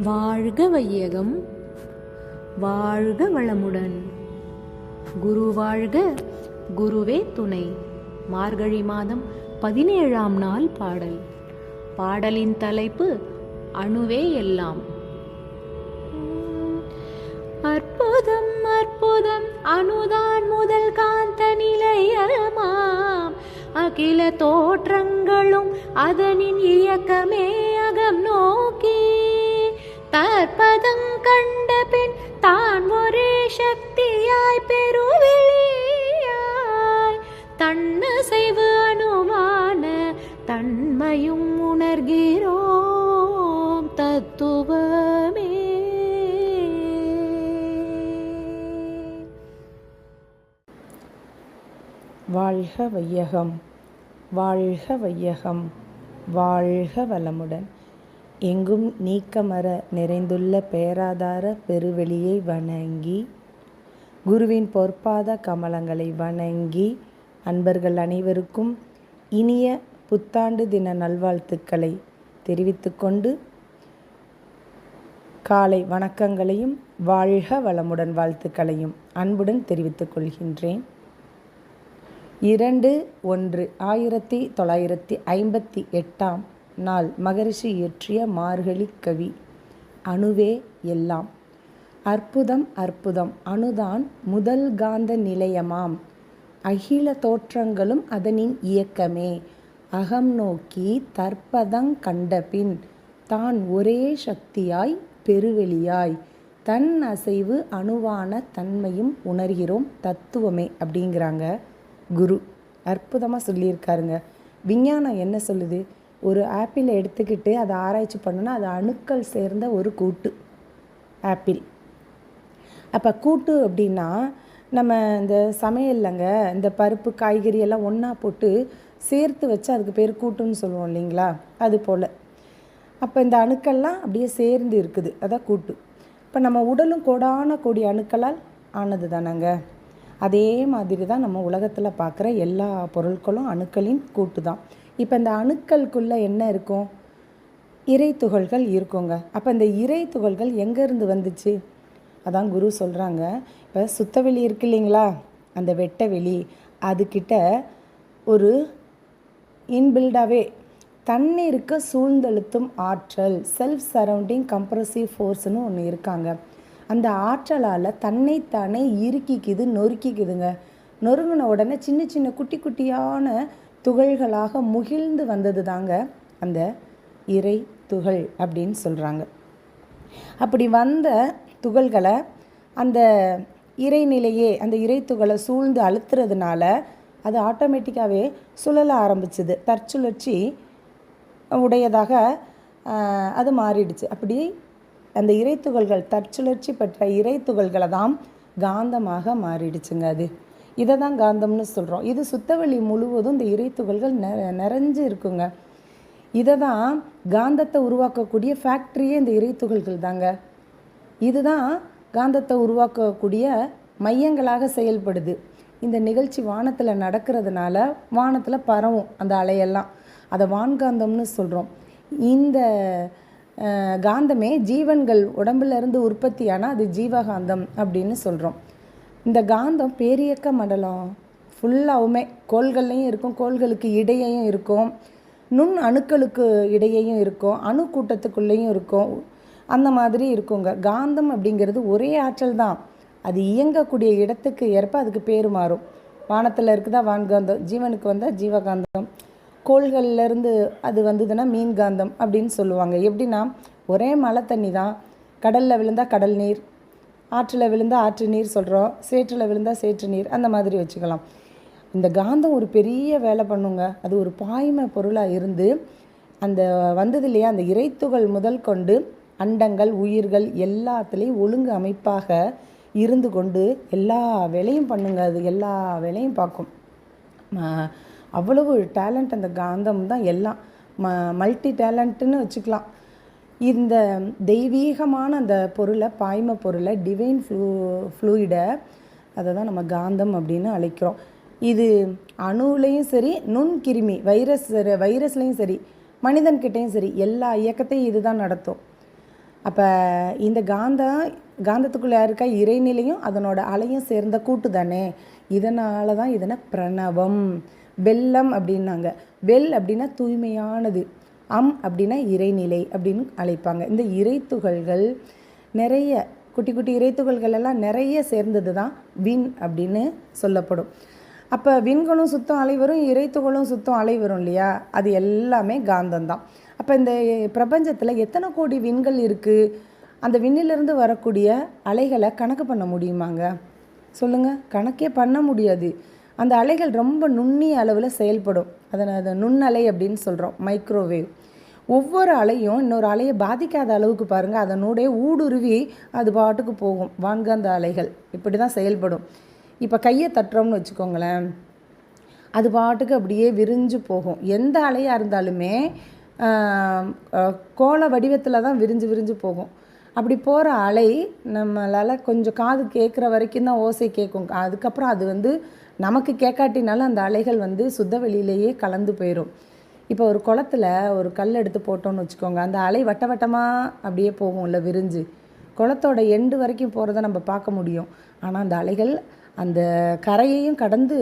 வாழ்க வையகம் வாழ்க வளமுடன். குரு வாழ்க குருவே துணை. மார்கழி மாதம் பதினேழாம் நாள் பாடல். பாடலின் தலைப்பு அணுவே எல்லாம். அற்புதம் அற்புதம் அணுதான் முதல் காந்த நிலையமாம் அகில தோற்றங்களும் அதனின் இயக்கமே அகம் நோக்கி. தற்பதம் கண்ட பின் தான் ஒரே சக்தியாய் பெருவெளியாய். தன்னசைவு அணுவான தன்மையும் உணர்கிறோம் தத்துவமே. வாழ்க வையகம் வாழ்க வையகம் வாழ்க வளமுடன். எங்கும் நீக்கமர நிறைந்துள்ள பேராதார பெருவெளியை வணங்கி குருவின் பொற்பாத கமலங்களை வணங்கி அன்பர்கள் அனைவருக்கும் இனிய புத்தாண்டு தின நல்வாழ்த்துக்களை தெரிவித்துக்கொண்டு காலை வணக்கங்களையும் வாழ்க வளமுடன் வாழ்த்துக்களையும் அன்புடன் தெரிவித்துக் கொள்கின்றேன். இரண்டு ஒன்று ஆயிரத்தி தொள்ளாயிரத்தி ஐம்பத்தி எட்டாம் நாள் மகரிஷி இயற்றிய மார்கழி கவி. அணுவே எல்லாம். அற்புதம் அற்புதம். அணுதான் முதல் காந்த நிலையமாம். அகில தோற்றங்களும் அதனின் இயக்கமே. அகம் நோக்கி தற்பதங் கண்டபின் தான் ஒரே சக்தியாய் பெருவெளியாய். தன் அசைவு அணுவான தன்மையும் உணர்கிறோம் தத்துவமே அப்படிங்கிறாங்க குரு. அற்புதமாக சொல்லியிருக்காருங்க. விஞ்ஞானம் என்ன சொல்லுது? ஒரு ஆப்பிளை எடுத்துக்கிட்டு அதை ஆராய்ச்சி பண்ணுனா அது அணுக்கள் சேர்ந்த ஒரு கூட்டு ஆப்பிள். அப்போ கூட்டு அப்படின்னா நம்ம இந்த சமையல்லங்க இந்த பருப்பு காய்கறி எல்லாம் ஒன்றா போட்டு சேர்த்து வச்சு அதுக்கு பேர் கூட்டுன்னு சொல்லுவோம் இல்லைங்களா? அது போல். அப்போ இந்த அணுக்கள்லாம் அப்படியே சேர்ந்து இருக்குது. அதான் கூட்டு. இப்போ நம்ம உடலும் கோடான கோடி அணுக்களால் ஆனது தானங்க. அதே மாதிரி தான் நம்ம உலகத்தில் பார்க்குற எல்லா பொருட்களும் அணுக்களின் கூட்டு தான். இப்போ இந்த அணுக்களுக்குள்ளே என்ன இருக்கும் இறை துகள்கள் இருக்குங்க. அப்போ இந்த இறை துகள்கள் எங்கேருந்து வந்துச்சு? அதான் குரு சொல்கிறாங்க இப்போ சுத்தவெளி இருக்கு இல்லைங்களா? அந்த வெட்ட வெளி. அதுக்கிட்ட ஒரு இன்பில்டாகவே தண்ணீருக்கு சூழ்ந்தழுத்தும் ஆற்றல் செல்ஃப் சரௌண்டிங் கம்ப்ரசிவ் ஃபோர்ஸ்னு ஒன்று இருக்காங்க. அந்த ஆற்றலால் தன்னைத்தானே இறுக்கிக்குது நொறுக்கிக்குதுங்க. நொறுங்கின உடனே சின்ன சின்ன குட்டி குட்டியான துகள்களாக முகிழ்ந்து வந்தது தாங்க அந்த இறை துகள் அப்படின்னு சொல்கிறாங்க அப்படி வந்த துகள்களை அந்த இறைநிலையே அந்த இறைத்துகளை சூழ்ந்து அழுத்துறதுனால அது ஆட்டோமேட்டிக்காகவே சுழல ஆரம்பிச்சுது. தற்சுழற்சி உடையதாக அது மாறிடுச்சு. அப்படி அந்த இறைத்துகள்கள் தற்சுழற்சி பெற்ற இறைத்துகள்களை தான் காந்தமாக மாறிடுச்சுங்க அது. இதை தான் காந்தம்னு சொல்கிறோம் இது சுத்தவெளி முழுவதும் இந்த இறைத்துகள்கள் நெ நிறைஞ்சு இருக்குங்க. இதை தான் காந்தத்தை உருவாக்கக்கூடிய ஃபேக்ட்ரியே இந்த இறைத்துகள்கள் தாங்க. இதுதான் காந்தத்தை உருவாக்கக்கூடிய மையங்களாக செயல்படுது. இந்த நிகழ்ச்சி வானத்தில் நடக்கிறதுனால வானத்தில் பரவும் அந்த அலையெல்லாம். அதை வான்காந்தம்னு சொல்கிறோம் இந்த காந்தமே ஜீவன்கள் உடம்புலேருந்து உற்பத்தியானால் அது ஜீவகாந்தம் அப்படின்னு சொல்கிறோம் இந்த காந்தம் பேரியக்க மண்டலம். ஃபுல்லாகவுமே கோள்கள்லையும் இருக்கும் கோள்களுக்கு இடையையும் இருக்கும். நுண் அணுக்களுக்கு இடையையும் இருக்கும் அணு கூட்டத்துக்குள்ளேயும் இருக்கும். அந்த மாதிரி இருக்குங்க. காந்தம் அப்படிங்கிறது ஒரே ஆற்றல் தான். அது இயங்கக்கூடிய இடத்துக்கு ஏற்ப அதுக்கு பேர் மாறும். வானத்தில் இருக்குதா வான்காந்தம் ஜீவனுக்கு வந்தால் ஜீவகாந்தம் கோள்கள்லேருந்து அது வந்ததுன்னா மீன் காந்தம் அப்படின்னு சொல்லுவாங்க. எப்படின்னா ஒரே மழை தண்ணி தான் கடலில் விழுந்தால் கடல் நீர் ஆற்றில் விழுந்தால் ஆற்று நீர் சொல்கிறோம் சேற்றில் விழுந்தால் சேற்று நீர் அந்த மாதிரி வச்சுக்கலாம். இந்த காந்தம் ஒரு பெரிய வேலை பண்ணுங்க. அது ஒரு பாய்ம பொருளாக இருந்து அந்த வந்தது இல்லையா அந்த இறைத்துகள் முதல் கொண்டு அண்டங்கள் உயிர்கள் எல்லாத்துலேயும் ஒழுங்கு அமைப்பாக இருந்து கொண்டு எல்லா வேலையும் பண்ணுங்க. அது எல்லா வேலையும் பார்க்கும். அவ்வளவு டேலண்ட் அந்த காந்தம் தான் எல்லாம். ம மல்டி டேலண்ட்டுன்னு வச்சுக்கலாம். இந்த தெய்வீகமான அந்த பொருளை பாய்ம பொருளை டிவைன் ஃப்ளூ ஃப்ளூயிடை அதை தான் நம்ம காந்தம் அப்படின்னு அழைக்கிறோம். இது அணுவுலேயும் சரி நுண்கிருமி வைரஸ் வைரஸ்லேயும் சரி மனிதன்கிட்டேயும் சரி எல்லா இயக்கத்தையும் இதுதான் நடத்தும். அப்போ இந்த காந்தம் காந்தத்துக்குள்ளே இருக்க? இறைநிலையும் அதனோட அலையும் சேர்ந்த கூட்டு தானே. இதனால தான் இதனை பிரணவம் வெல்லம் அப்படின்னாங்க. வெல் அப்படின்னா தூய்மையானது. அம் அப்படின்னா இறைநிலை அப்படின்னு அழைப்பாங்க. இந்த இறைத்துகள்கள் நிறைய குட்டி குட்டி இறைத்துகள்கள் எல்லாம் நிறைய சேர்ந்தது தான் விண் அப்படின்னு சொல்லப்படும். அப்போ விண்களும் சுத்தம் அலை வரும் இறைத்துகளும் சுத்தம் அலை வரும் இல்லையா? அது எல்லாமே காந்தம் தான் அப்போ இந்த பிரபஞ்சத்தில் எத்தனை கோடி விண்கள் இருக்குது அந்த விண்ணிலிருந்து வரக்கூடிய அலைகளை கணக்கு பண்ண முடியுமாங்க? சொல்லுங்கள் கணக்கே பண்ண முடியாது. அந்த அலைகள் ரொம்ப நுண்ணிய அளவில் செயல்படும். அதனை அதை நுண்ணலை அப்படின்னு சொல்கிறோம் மைக்ரோவேவ் ஒவ்வொரு அலையும் இன்னொரு அலையை பாதிக்காத அளவுக்கு பாருங்கள் அதனுடைய ஊடுருவி அது பாட்டுக்கு போகும். வான்காந்த அலைகள். இப்படி தான் செயல்படும். இப்போ கையை தட்டுறோம்னு வச்சுக்கோங்களேன் அது பாட்டுக்கு அப்படியே விரிஞ்சு போகும். எந்த அலையாக இருந்தாலுமே கோல கோள வடிவத்தில் தான் விரிஞ்சு விரிஞ்சு போகும். அப்படி போகிற அலை நம்மளால் கொஞ்சம் காது கேட்குற வரைக்கும் தான் ஓசை கேட்கும் அதுக்கப்புறம் அது வந்து நமக்கு கேட்காட்டினாலும் அந்த அலைகள் வந்து சுத்த வெளியிலேயே கலந்து போயிடும் இப்போ ஒரு குளத்துல ஒரு கல் எடுத்து போட்டோம்னு வச்சுக்கோங்க. அந்த அலை வட்ட வட்டமாக அப்படியே போகும்ல விரிஞ்சு. குளத்தோட எண்டு வரைக்கும் போகிறத நம்ம பார்க்க முடியும். ஆனால் அந்த அலைகள் அந்த கரையையும் கடந்து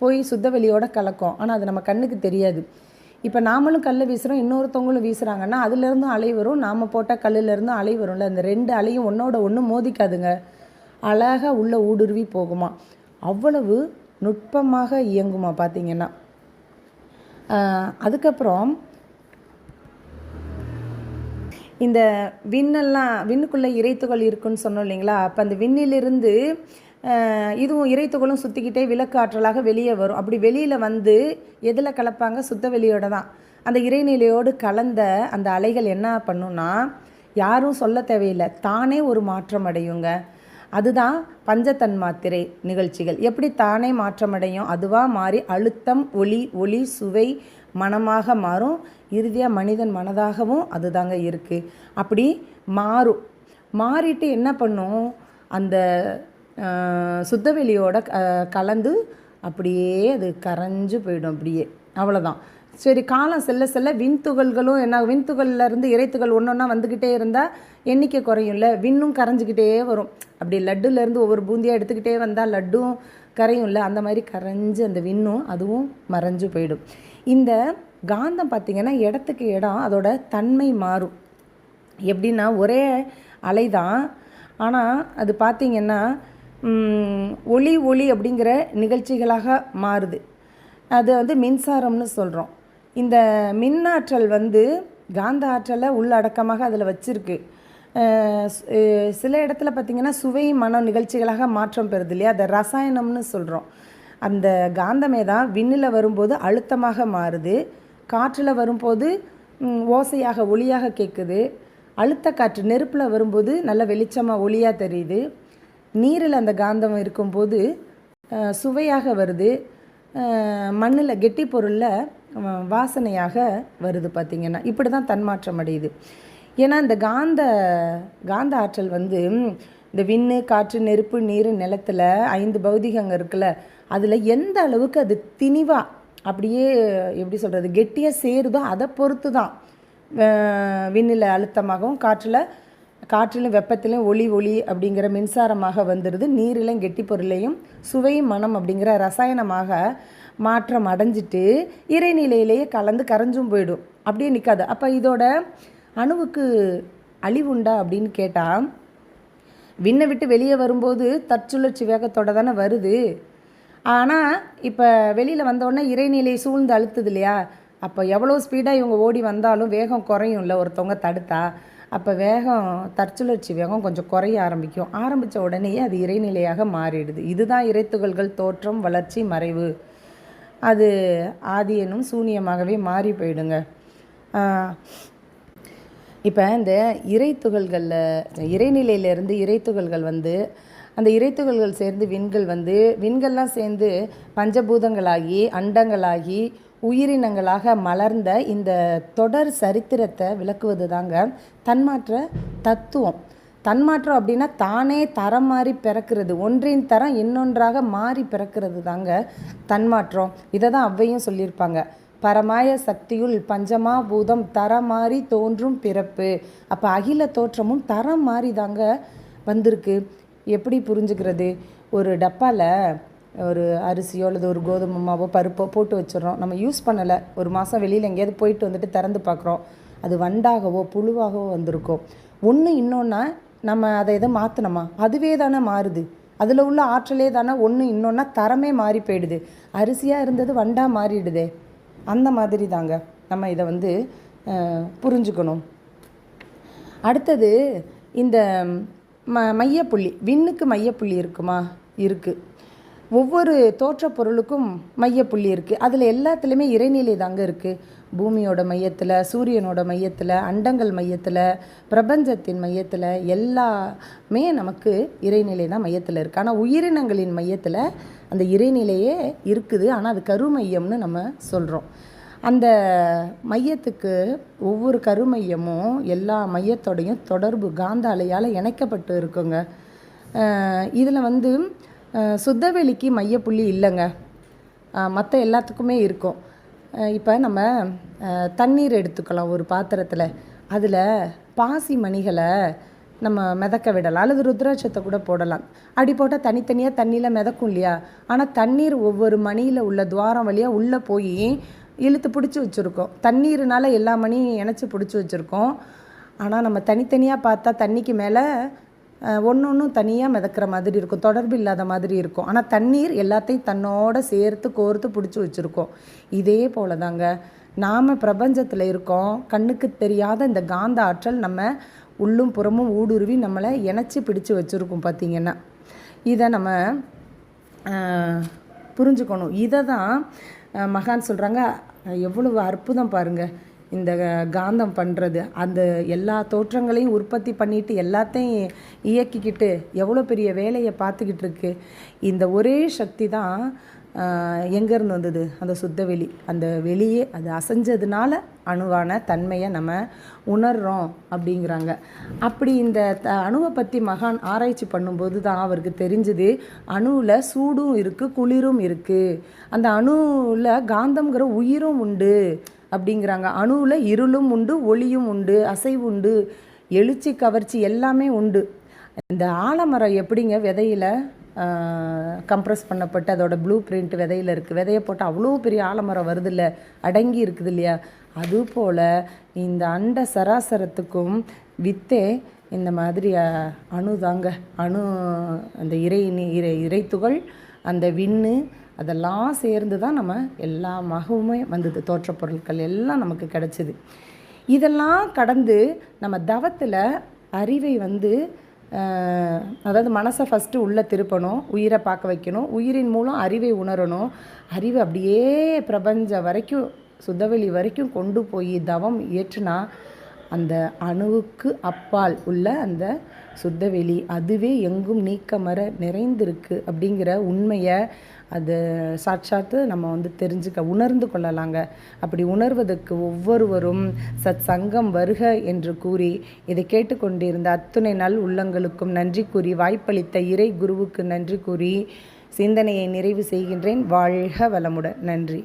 போய் சுத்தவெளியோட கலக்கும். ஆனால் அது நம்ம கண்ணுக்கு தெரியாது. இப்போ நாமளும் கல் வீசுகிறோம் இன்னொருத்தவங்களும் வீசுகிறாங்கன்னா அதுலேருந்தும் அலை வரும். நாம் போட்டால் கல்லுலேருந்தும் அலை வரும்ல அந்த ரெண்டு அலையும் ஒன்றோட ஒன்று மோதிக்காதுங்க. அழகாக உள்ள ஊடுருவி போகுமா. அவ்வளவு நுட்பமாக இயங்குமா பார்த்தீங்கன்னா அதுக்கப்புறம் இந்த விண்ணெல்லாம் விண்ணுக்குள்ளே இறைத்துகள் இருக்குன்னு சொன்னோம் இல்லைங்களா? அப்போ அந்த விண்ணிலிருந்து இதுவும் இறைத்துகளும் சுற்றிக்கிட்டே விளக்கு ஆற்றலாக வெளியே வரும். அப்படி வெளியில் வந்து எதில் கலப்பாங்க? சுத்த வெளியோட தான் அந்த இறைநிலையோடு கலந்த அந்த அலைகள் என்ன பண்ணுன்னா யாரும் சொல்ல தேவையில்லை. தானே ஒரு மாற்றம் அடையுங்க. அதுதான் பஞ்சதன் மாத்திரை நிகழ்ச்சிகள். எப்படி தானே மாற்றமடையும் அதுவாக மாறி அழுத்தம் ஒளி ஒளி சுவை மனமாக மாறும். இறுதியாக மனிதன் மனதாகவும் அதுதாங்க இருக்குது அப்படி மாறும். மாறிட்டு என்ன பண்ணும்? அந்த சுத்தவெளியோட க- கலந்து அப்படியே அது கரைஞ்சு போயிடும் அப்படியே. அவ்வளோதான் சரி காலம் செல்ல செல்ல விண்துகள்களும் என்ன விண்துகள்லேருந்து இறைத்துகள் ஒன்று ஒன்றா வந்துக்கிட்டே இருந்தால் எண்ணிக்கை குறையும்ல. விண்ணும் கரைஞ்சிக்கிட்டே வரும். அப்படி லட்டுலேருந்து ஒவ்வொரு பூந்தியாக எடுத்துக்கிட்டே வந்தால் லட்டும் கரையும்ல. அந்த மாதிரி கரைஞ்சு அந்த விண்ணும் அதுவும் மறைஞ்சு போயிடும். இந்த காந்தம் பார்த்திங்கன்னா இடத்துக்கு இடம் அதோட தன்மை மாறும். எப்படின்னா ஒரே அலை தான் ஆனால் அது பார்த்திங்கன்னா ஒளி ஒளி அப்படிங்கிற நிகழ்ச்சிகளாக மாறுது. அது வந்து மின்சாரம்னு சொல்கிறோம் இந்த மின்னாற்றல் வந்து காந்த ஆற்றலை உள்ளடக்கமாக அதில் வச்சிருக்கு. சில இடத்துல பார்த்திங்கன்னா சுவை மன நிகழ்ச்சிகளாக மாற்றம் பெறுது இல்லையா? அதை ரசாயனம்னு சொல்கிறோம் அந்த காந்தமே தான் விண்ணில் வரும்போது அழுத்தமாக மாறுது. காற்றில் வரும்போது ஓசையாக ஒளியாக கேட்குது அழுத்த காற்று நெருப்பில் வரும்போது நல்ல வெளிச்சமாக ஒளியாக தெரியுது. நீரில் அந்த காந்தம் இருக்கும்போது சுவையாக வருது. மண்ணில் கெட்டி பொருளில் வாசனையாக வருது பார்த்திங்கன்னா. இப்படி தான் தன்மாற்றம் அடையுது. ஏன்னா இந்த காந்த காந்த ஆற்றல் வந்து இந்த விண்ணு காற்று நெருப்பு நீர் நிலத்தில் ஐந்து பௌதிகங்க இருக்குல்ல அதில் எந்த அளவுக்கு அது திணிவாக அப்படியே எப்படி சொல்கிறது கெட்டியாக சேருதோ அதை பொறுத்து தான் விண்ணில் அழுத்தமாகவும் காற்றில் காற்றிலும் வெப்பத்திலும் ஒளி ஒளி அப்படிங்கிற மின்சாரமாக வந்துடுது. நீரிலும் கெட்டி பொருளையும் சுவை மனம் அப்படிங்கிற ரசாயனமாக மாற்றம் அடைஞ்சிட்டு இறைநிலையிலேயே கலந்து கரைஞ்சும் போயிடும். அப்படியே நிற்காது அப்போ இதோட அணுவுக்கு அழிவுண்டா அப்படின்னு கேட்டால் விண்ணை விட்டு வெளியே வரும்போது தற்சுழற்சி வேகத்தோட தானே வருது. ஆனால் இப்போ வெளியில் வந்தோடனே இறைநிலை சூழ்ந்து அழுத்துது இல்லையா? அப்போ எவ்வளோ ஸ்பீடாக இவங்க ஓடி வந்தாலும் வேகம் குறையும்ல ஒருத்தவங்க தடுத்தா. அப்போ வேகம் தற்சுழற்சி வேகம் கொஞ்சம் குறைய ஆரம்பிக்கும். ஆரம்பித்த உடனேயே அது இறைநிலையாக மாறிடுது. இதுதான் இறைத்துகள்கள் தோற்றம் வளர்ச்சி மறைவு. அது ஆதி எனும் சூனியமாகவே மாறி போயிடுங்க. இப்போ இந்த இறைத்துகள்களில் இறைநிலையிலேருந்து இறைத்துகள்கள் வந்து அந்த இறைத்துகள்கள் சேர்ந்து விண்கள் வந்து விண்கள்லாம் சேர்ந்து பஞ்சபூதங்களாகி அண்டங்களாகி உயிரினங்களாக மலர்ந்த இந்த தொடர் சரித்திரத்தை விளக்குவது தாங்க தன்மாற்ற தத்துவம். தன்மாற்றம் அப்படின்னா தானே தரம் மாறி பிறக்கிறது. ஒன்றின் தரம் இன்னொன்றாக மாறி பிறக்கிறது தாங்க தன்மாற்றம். இதை தான் அவ்வையும் சொல்லியிருப்பாங்க. பரமாய சக்தியுள் பஞ்சமா பூதம் தரம் மாறி தோன்றும் பிறப்பு. அப்போ அகில தோற்றமும் தரம் மாறி தாங்க வந்திருக்கு. எப்படி புரிஞ்சுக்கிறது? ஒரு டப்பாவில் ஒரு அரிசியோ அல்லது ஒரு கோதுமை மாவோ பருப்போ போட்டு வச்சிடறோம். நம்ம யூஸ் பண்ணலை. ஒரு மாதம் வெளியில் எங்கேயாவது போயிட்டு வந்துட்டு திறந்து பார்க்குறோம். அது வண்டாகவோ புழுவாகவோ வந்திருக்கும். ஒன்று இன்னொன்னா நம்ம அதை எதை மாற்றினோமா அதுவே தானே மாறுது. அதில் உள்ள ஆற்றலே தானே ஒன்று இன்னொன்னா தரமே மாறி போயிடுது. அரிசியாக இருந்தது வண்டாக மாறிடுதே. அந்த மாதிரி தாங்க நம்ம இதை வந்து புரிஞ்சுக்கணும். அடுத்தது இந்த ம மையப்புள்ளி விண்ணுக்கு மையப்புள்ளி இருக்குமா? இருக்குது ஒவ்வொரு தோற்ற பொருளுக்கும் மையப்புள்ளி இருக்குது அதில் எல்லாத்துலேயுமே இறைநிலை தாங்க இருக்குது பூமியோட மையத்தில் சூரியனோட மையத்தில் அண்டங்கள் மையத்தில் பிரபஞ்சத்தின் மையத்தில் எல்லாமே நமக்கு இறைநிலை தான் மையத்தில் இருக்குது ஆனால் உயிரினங்களின் மையத்தில் அந்த இறைநிலையே இருக்குது. ஆனால் அது கருமையம்னு நம்ம சொல்கிறோம் அந்த மையத்துக்கு ஒவ்வொரு கருமையமும் எல்லா மையத்தோடையும் தொடர்பு காந்த அலையால் இணைக்கப்பட்டு இருக்குங்க. இதில் வந்து சுத்தவெளிக்கு மையப்புள்ளி இல்லைங்க. மற்ற எல்லாத்துக்குமே இருக்கும். இப்போ நம்ம தண்ணீர் எடுத்துக்கலாம் ஒரு பாத்திரத்தில். அதில் பாசி மணிகளை நம்ம மிதக்க விடலாம். அல்லது ருத்ராட்சத்தை கூட போடலாம். அப்படி போட்டால் தனித்தனியாக தண்ணியில் மிதக்கும் இல்லையா? ஆனால் தண்ணீர் ஒவ்வொரு மணியில் உள்ள துவாரம் வழியாக உள்ளே போய் இழுத்து பிடிச்சி வச்சுருக்கோம். தண்ணீர்னால எல்லா மணியும் இணைச்சி பிடிச்சி வச்சுருக்கோம். ஆனால் நம்ம தனித்தனியாக பார்த்தா தண்ணிக்கு மேலே ஒன்று ஒன்றும் தனியாக மிதக்கிற மாதிரி இருக்கும். தொடர்பு இல்லாத மாதிரி இருக்கும். ஆனால் தண்ணீர் எல்லாத்தையும் தன்னோட சேர்த்து கோர்த்து பிடிச்சி வச்சுருக்கோம். இதே போல தாங்க நாம் பிரபஞ்சத்தில் இருக்கோம். கண்ணுக்கு தெரியாத இந்த காந்த ஆற்றல் நம்ம உள்ளும் புறமும் ஊடுருவி நம்மளை இணைச்சி பிடிச்சு வச்சுருக்கோம் பார்த்திங்கன்னா இதை நம்ம புரிஞ்சுக்கணும். இதை தான் மகான் சொல்கிறாங்க எவ்வளவு அற்புதம் பாருங்கள் இந்த காந்தம் பண்ணுறது அந்த எல்லா தோற்றங்களையும் உற்பத்தி பண்ணிட்டு எல்லாத்தையும் இயக்கிக்கிட்டு எவ்வளோ பெரிய வேலையை பார்த்துக்கிட்டு இருக்கு. இந்த ஒரே சக்தி தான் எங்கேருந்து வந்தது? அந்த சுத்த வெளி. அந்த வெளியே அது அசைஞ்சதுனால அணுவான தன்மையை நம்ம உணர்றோம் அப்படிங்கிறாங்க. அப்படி இந்த த அணுவை பற்றி மகான் ஆராய்ச்சி பண்ணும்போது தான் அவருக்கு தெரிஞ்சுது அணுவில் சூடும் இருக்குது குளிரும் இருக்குது அந்த அணுவில் காந்தம்ங்கிற உயிரும் உண்டு. அப்படிங்கிறாங்க. அணுவில் இருளும் உண்டு ஒளியும் உண்டு அசைவு உண்டு எழுச்சி கவர்ச்சி எல்லாமே உண்டு. இந்த ஆலமரம் எப்படிங்க விதையில் கம்ப்ரஸ் பண்ணப்பட்டு அதோட ப்ளூ பிரிண்ட் விதையில் இருக்குது விதையை போட்டால் அவ்வளோ பெரிய ஆலமரம் வருது இல்லை அடங்கி இருக்குது இல்லையா? அதுபோல் இந்த அண்ட சராசரத்துக்கும் வித்தே இந்த மாதிரி அணு தாங்க அணு அந்த இறை இறை இறைத்துகள் அந்த விண்ணு அதெல்லாம் சேர்ந்து தான் நம்ம எல்லா மகவுமே வந்தது. தோற்றப்பொருட்கள் எல்லாம் நமக்கு கிடச்சிது. இதெல்லாம் கடந்து நம்ம தவத்தில் அறிவை வந்து அதாவது மனசை ஃபஸ்ட்டு உள்ளே திருப்பணும் உயிரை பார்க்க வைக்கணும் உயிரின் மூலம் அறிவை உணரணும். அறிவு அப்படியே பிரபஞ்சம் வரைக்கும் சுத்தவெளி வரைக்கும் கொண்டு போய் தவம் ஏற்றுனா அந்த அணுவுக்கு அப்பால் உள்ள அந்த சுத்தவெளி அதுவே எங்கும் நீக்கமர நிறைந்திருக்கு அப்படிங்கிற உண்மையை அது சாட்சாத்து நம்ம வந்து தெரிஞ்சுக்க உணர்ந்து கொள்ளலாங்க. அப்படி உணர்வதற்கு ஒவ்வொருவரும் சத் சங்கம் வருக என்று கூறி இதை கேட்டுக்கொண்டிருந்த அத்துணை நல் உள்ளங்களுக்கும் நன்றி கூறி வாய்ப்பளித்த இறை குருவுக்கு நன்றி கூறி சிந்தனையை நிறைவு செய்கின்றேன். வாழ்க வளமுடன். நன்றி.